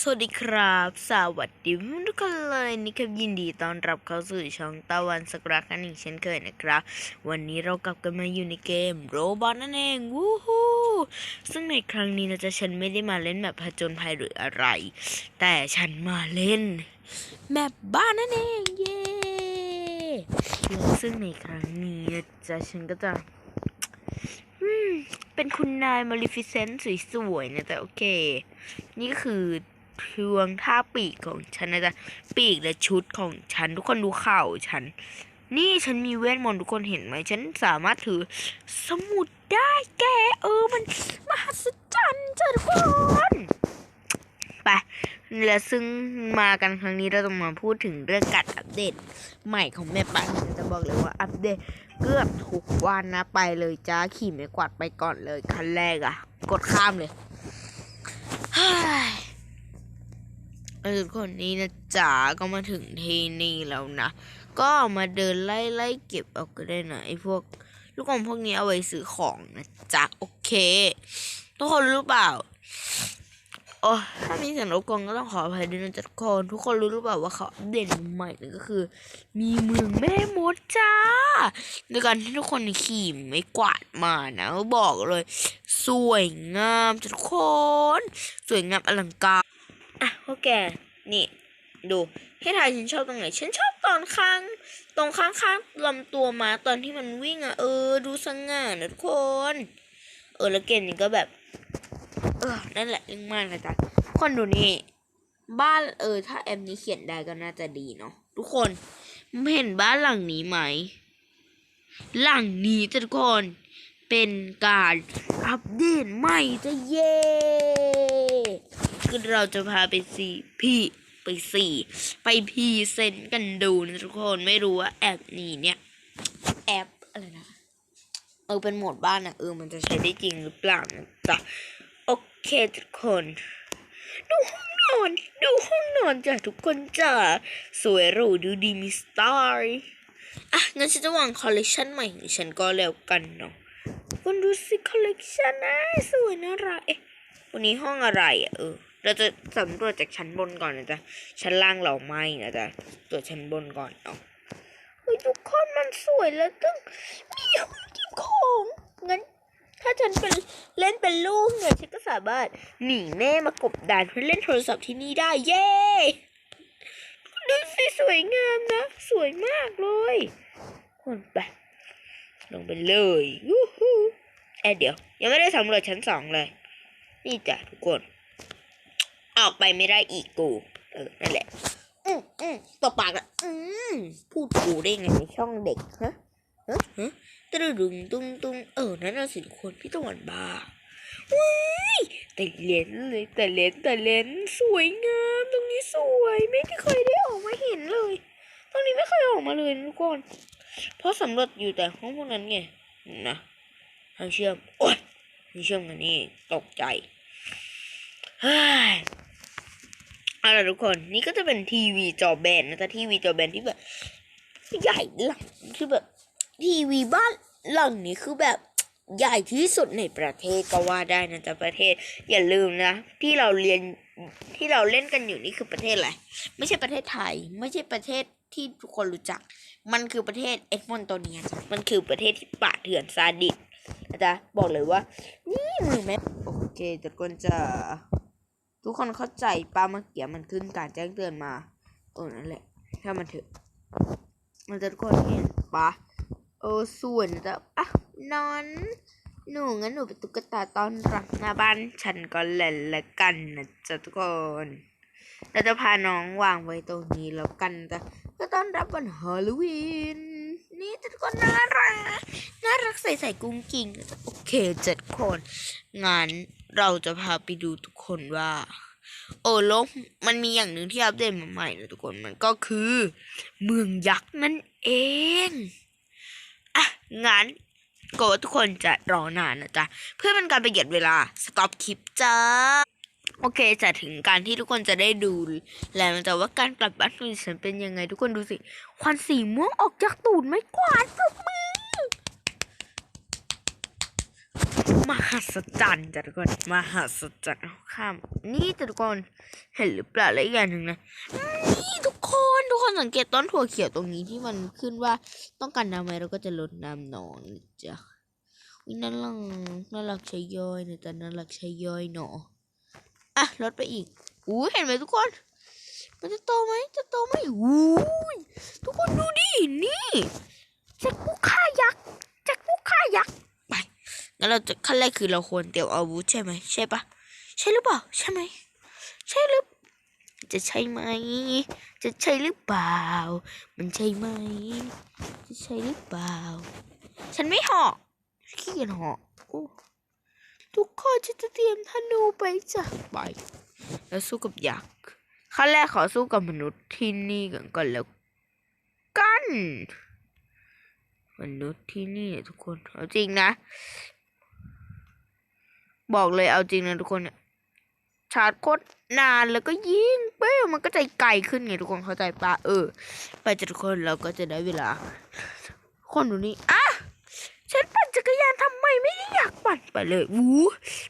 สวัสดีครับ สวัสดีทุกคนเลยนี่ครับยินดีต้อนรับเข้าสู่ช่องตะวันสกรากันอีกเช่นเคยนะครับ วันนี้เรากลับกันมาอยู่ในเกมโรบอทนั่นเองวู้ฮู้ซึ่งในครั้งนี้นะจ๊ะฉันไม่ได้มาเล่นแบบผจญภัยหรืออะไร แต่ฉันมาเล่นแมปบ้านนั่นเองเย้ซึ่งในครั้งนี้นะจ๊ะฉันก็จะเป็นคุณนายมาริฟิเซนต์สวยๆนะแต่โอเค นี่ก็คือ เทืองท่าปีกของฉันนะจ๊ะปีกและชุดของฉัน ทุกคนดูเข่าฉัน นี่ฉันมีเวทมนต์ทุกคนเห็นไหม ฉันสามารถถือสมุดได้แก เออมันมหัศจรรย์จ้ะทุกคนไปและซึ่งมากันครั้งนี้เราต้องมาพูดถึงเรื่องการอัปเดต ใหม่ของแม่ปันจะบอกเลยว่าอัปเดตเกือบทุกวันนะไปเลยจ้าขี่ไม่กวาดไปก่อนเลยคันแรกอะกดข้ามเลย เออคนนี้นะจ๋าก็มาถึงที่นี่แล้วนะ ก็มาเดินไล่ไล่เก็บเอาก็ได้นะไอ้พวกลูกอมพวกนี้เอาไว้ซื้อของนะจ๊ะโอเค ทุกคนรู้เปล่าโอ้ถ้ามีเสียงรบกวนก็ต้องขออภัยด้วยนะจ๊ะทุกคนทุกคนรู้หรือเปล่าว่าเขาอัปเดตใหม่เลยก็คือ มีเมืองแม่มดจ้าโดยการที่ทุกคนขี่ไม่กวาดมานะบอกเลย สวยงามจ้ะทุกคน สวยงามอลังการ อะพวกแกนี่ดูให้ทายฉันชอบตรงไหน ฉันชอบตอนข้าง ตรงข้างๆลำตัวมาตอนที่มันวิ่งอะ เออ ดูสง่านะทุกคน เออ แล้วเกณฑ์นี้ก็แบบ เออ นั่นแหละเรื่งมากนะจ๊ะคนดูนี่ บ้านเออ ถ้าแอปนี้เขียนได้ก็น่าจะดีเนาะทุกคนเห็นบ้านหลังนี้ไหม หลังนี้จ้ะทุกคน เป็นการอัปเดตใหม่จะเย่ คือเราจะพาไปสี่พี่ไปสี่ไปพีเซนต์กันดูนะทุกคนไม่รู้ว่าแอปนี้เนี่ยแอปอะไรนะเออเป็นโหมดบ้านนะเออมันจะใช้ได้จริงหรือเปล่านะจ๊ะโอเคทุกคน ดูห้องนอน ดูห้องนอนจ้ะทุกคนจ้ะสวยหรูดูดีมีสไตล์อะงั้นฉันจะวางคอลเลกชันใหม่ของฉันก็แล้วกันเนาะคุณดูสิคอลเลกชันนะสวยน่ารักเอ๊ะวันนี้ห้องอะไรอะเออ เราจะสำรวจจากชั้นบนก่อนนะจ๊ะ ชั้นล่างเราไม่นะจ๊ะตรวจชั้นบนก่อนเนาเฮ้ยทุกคนมันสวยแล้วตึ้งมีห้องเก็บของงั้น ถ้าฉันเป็นเล่นเป็นลูกเนี่ยฉันก็สามารถหนีแม่มากบดานเพื่อเล่นโทรศัพท์ที่นี่ได้เย้ดูสิสวยงามนะ สวยมากเลยคนไปลงไปเลยวู้ฮู้เอ๊ะเดี๋ยว ยังไม่ได้สำรวจชั้นสองเลย นี่จ้ะทุกคน ออกไปไม่ได้อีกกูเออนั่นแหละอืมอืมตบปากละอืมพูดกูได้ไงในช่องเด็กฮะฮะฮะตะดึงตุ้งตุ้งเออนั่นน่ะสิทุกคนพี่ตะวันบ้าว้ายแต่เลนเลยแต่เลนแต่เลนสวยงามตรงนี้สวยไม่เคยได้ออกมาเห็นเลย ตรงนี้ไม่เคยออกมาเลยทุกคนเพราะสำรวจอยู่แต่ห้องพวกนั้นไงนะทางเชื่อมโอ๊ยทางเชื่อมกันนี่ตกใจเฮ้ย เอาละทุกคนนี่ก็จะเป็นทีวีจอแบนนะแต่ทีวีจอแบนที่แบบใหญ่หลังคือแบบ ทีวีบ้านหลังนี้คือแบบใหญ่ที่สุดในประเทศก็ว่าได้นะจ๊ะประเทศ อย่าลืมนะ ที่เราเรียนที่เราเล่นกันอยู่นี่คือประเทศอะไรไม่ใช่ประเทศไทย ไม่ใช่ประเทศที่ทุกคนรู้จัก มันคือประเทศเอ็ดมอนโตเนียมันคือประเทศที่ป่าเถื่อนซาดิสนะจ๊ะบอกเลยว่า นี่มือแม่โอเคทุกคนจะ ทุกคนเข้าใจป้าเมื่อกี้มันขึ้นการแจ้งเตือนมาเออนั่นแหละถ้ามันเถอะ มันจะทุกคนเห็นปะเออส่วนจะอะนอน หนูงั้นหนูเป็นตุ๊กตาตอนรับหน้าบ้านฉันก็เล่นละกันนะจ๊ะทุกคนเราจะพาน้องวางไว้ตรงนี้แล้วกันจ้ะก็ต้อนรับวันฮาโลวีนนี่จ้ะทุกคนน่ารักน่ารักใส่ๆกุ้งกิ่งโอเคเจ็ดคนงั้น เราจะพาไปดูทุกคนว่า โอ้ลกมันมีอย่างหนึ่งที่อัปเดตมาใหม่นะทุกคนมันก็คือ เมืองยักษ์นั่นเองอะงั้นก็ว่าทุกคนจะรอนานนะจ๊ะ เพื่อเป็นการประหยัดเวลาสต็อปคลิปจ้าโอเคจะถึงการที่ทุกคนจะได้ดู แล้วแต่ว่าการกลับบ้านของฉันเป็นยังไง ทุกคนดูสิ ควันสีม่วงออกจากตูดไม่กวาดปรบมื มหัศจรรย์จ้ะทุกคนมหัศจรรย์เอาข้ามนี่จ้ะทุกคนเห็นหรือเปล่าและอีกอย่างหนึ่งนะนี่ทุกคนทุกคนสังเกตต้นถั่วเขียวตรงนี้ที่มันขึ้นว่าต้องการน้ำไหมเราก็จะลดน้ำหนองนจ้ะวิน่ารักน่ารักใช้ย่อยนะจ๊ะน่ารักใช้ย่อยหนออะลดไปอีกอู้เห็นไหมทุกคน มันจะโตไหมจะโตไหมอู้ทุกคนดูดินี่จ็คผู้ฆ่ายักษ์จ็คผู้ฆ่ายักษ์ งั้นเราจะขั้นแรกคือเราควรเตรียมอาวุธใช่ไหมใช่ปะใช่หรือเปล่าใช่ไหมใช่หรือจะใช่ไหม จะใช่หรือเปล่า มันใช่ไหม จะใช่หรือเปล่า ฉันไม่หอกขี้เกียจหอกโอ้ทุกคนจะจะเตรียมธนูไปจ้ะไป แล้วสู้กับยักษ์ขั้นแรกขอสู้กับมนุษย์ที่นี่กันก่อนแล้วกันมนุษย์ที่นี่ทุกคนเอาจริงนะ บอกเลยเอาจริงนะทุกคนเนี่ยชาร์จโคตรนานแล้วก็ยิงเป้มันก็ใจไกลขึ้นไงทุกคนเข้าใจปะเออ ไปจ้ะทุกคนเราก็จะได้เวลา คนดูนี่อะฉันปั่นจักรยานทำไมไม่ได้อยากปั่นไปเลยวู้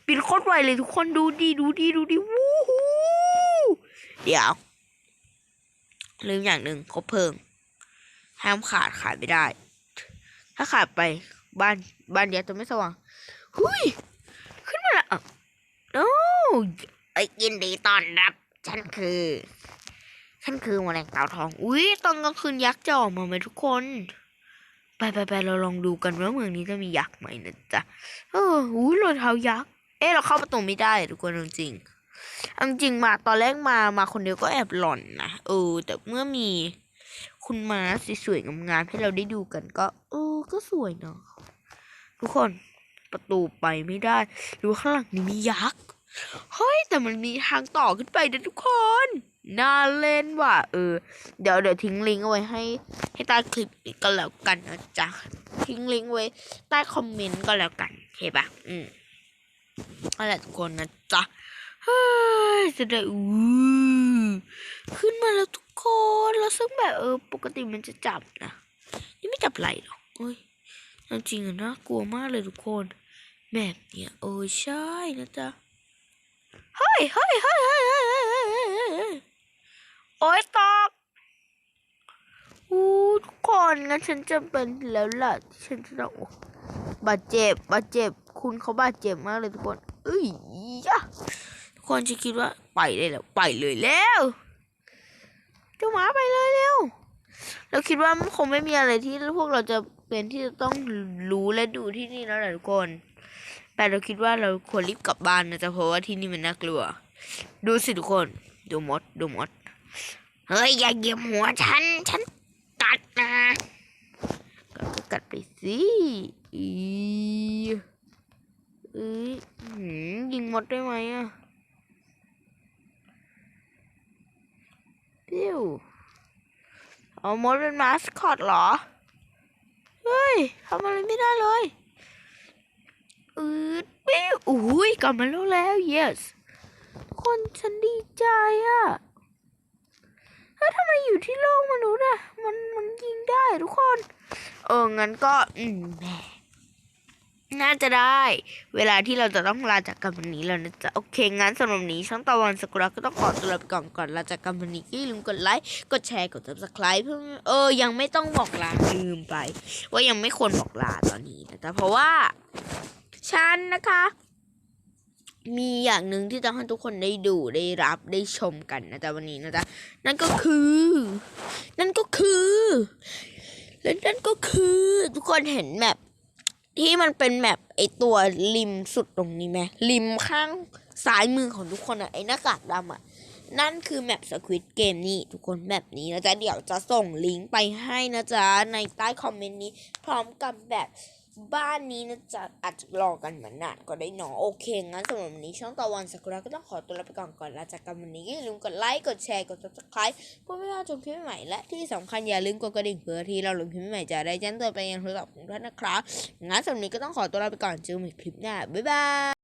ปีนโคตรไวเลยทุกคนดูดีดูดีดูดีวู้ฮู้เดี๋ยวลืมอย่างหนึ่งคบเพลิง ห้ามขาดขาดไม่ได้ ถ้าขาดไปบ้านบ้านเดียวจะไม่สว่างหุยขึ้นมาแล้วอะ โอ้ยยินดีต้อนรับ ฉันคือ ฉันคือแมลงเต่าทอง อุ้ยตอนกลางคืนยักษ์จะออกมาไหมทุกคน ไปไปไปเราลองดูกันว่าเมืองนี้จะมียักษ์ไหมนะจ๊ะเอออุ้ยรอยเท้ายักษ์เอ๊ะเราเข้าประตูไม่ได้ทุกคนเอาจริงจริงมาตอนแรกมามาคนเดียวก็แอบหลอนนะเออ แต่เมื่อมีคุณม้าสวยๆงามๆให้เราได้ดูกันก็ เออ ก็สวยเนาะทุกคนประตูไปไม่ได้ดูข้างหลังนี่มียักษ์ เฮ้ย แต่มันมีทางต่อขึ้นไปนะทุกคน น่าเล่นว่ะ เออ เดี๋ยวเดี๋ยวทิ้งลิงก์เอาไว้ให้ ให้ใต้คลิปอีกก็แล้วกันนะจ๊ะ ทิ้งลิงก์ไว้ ใต้คอมเมนต์ก็แล้วกันโอเคปะอืมนั่นแหละทุกคนนะจ๊ะเฮ้ยจะได้อู้ขึ้นมาแล้วทุกคนแล้วซึ่งแบบเออ ปกติมันจะจับนะนี่ไม่จับไหลหรอกเอ้ยจริงอะนะกลัวมากเลยทุกคน แบบเนี้ยเออใช่นะจ๊ะ เฮ้ยเฮ้ยเฮ้ยเฮ้ยเฮ้ยโอ้ยตกอู้ทุกคนนะฉันจะเป็นแล้วล่ะ ฉันจะต้องบาดเจ็บบาดเจ็บ คุณเขาบาดเจ็บมากเลยทุกคนอุ้ยยะทุกคนจะคิดว่าไปเลยแล้วไปเลยแล้วเจ้าหมาไปเลยเร็วเราคิดว่าคงไม่มีอะไรที่พวกเราจะเป็นที่จะต้องรู้และดูที่นี่แล้วแหละทุกคน แต่เราคิดว่าเราควรรีบกลับบ้านนะจ๊ะเพราะว่าที่นี่มันน่ากลัว ดูสิทุกคน ดูมด ดูมด เฮ้ย อย่าเหยียบหัวฉัน ฉันกัดนะกัดก็กัดไปสิอีเอ้ยหืมยิงมดได้ไหมอะปิ้วเอามดเป็นมาสคอตเหรอ เฮ้ยทำอะไรไม่ได้เลย อืดปิ้วอุ้ยกลับมาแล้วแล้ว yes คนฉันดีใจอะเฮ้ยทำไมอยู่ที่โลกมนุษย์อะมันมันยิงได้ทุกคน เออ งั้นก็ อืมแหมน่าจะได้ เวลาที่เราจะต้องลาจากกันวันนี้แล้วนะจ๊ะ โอเค งั้นสำหรับนี้ ช่องตะวันสกุระก็ต้องขอตัวลาไปก่อนก่อนลาจากกันวันนี้ก็อย่าลืมกดไลค์ กดแชร์ กด subscribe เพื่อเออ ยังไม่ต้องบอกลาลืมไป ว่ายังไม่ควรบอกลาตอนนี้นะจ๊ะ เพราะว่า ฉันนะคะ มีอย่างหนึ่งที่จะให้ทุกคนได้ดูได้รับได้ชมกันนะจ๊ะวันนี้นะจ๊ะนั่นก็คือ นั่นก็คือและนั่นก็คือทุกคนเห็นแมปที่มันเป็นแมปไอตัวริมสุดตรงนี้ไหมริมข้างซ้ายมือของทุกคนอะไอหน้ากากดำอะนั่นคือแมปสควิตเกมนี่ทุกคนแมปนี้นะจ๊ะเดี๋ยวจะส่งลิงก์ไปให้นะจ๊ะในใต้คอมเมนต์นี้ พร้อมกับแบบ บ้านนี้นะจ๊ะอาจจะรอกันเหมือนนานก็ได้หนอโอเค งั้นสำหรับวันนี้ช่องตะวันสักุระก็ต้องขอตัวลาไปก่อนก่อนลาจากกันวันนี้อย่าลืมกดไลค์กดแชร์กด subscribe เพื่อไม่พลาดชมคลิปใหม่และที่สำคัญอย่าลืมกดกระดิ่งเพื่อที่เราลงคลิปใหม่จะได้แจ้งเตือนไปยังโทรศัพท์ของท่านนะครับงั้นสำหรับวันนี้ก็ต้องขอตัวลาไปก่อนเจอกันใหม่คลิปหน้าบ๊ายบาย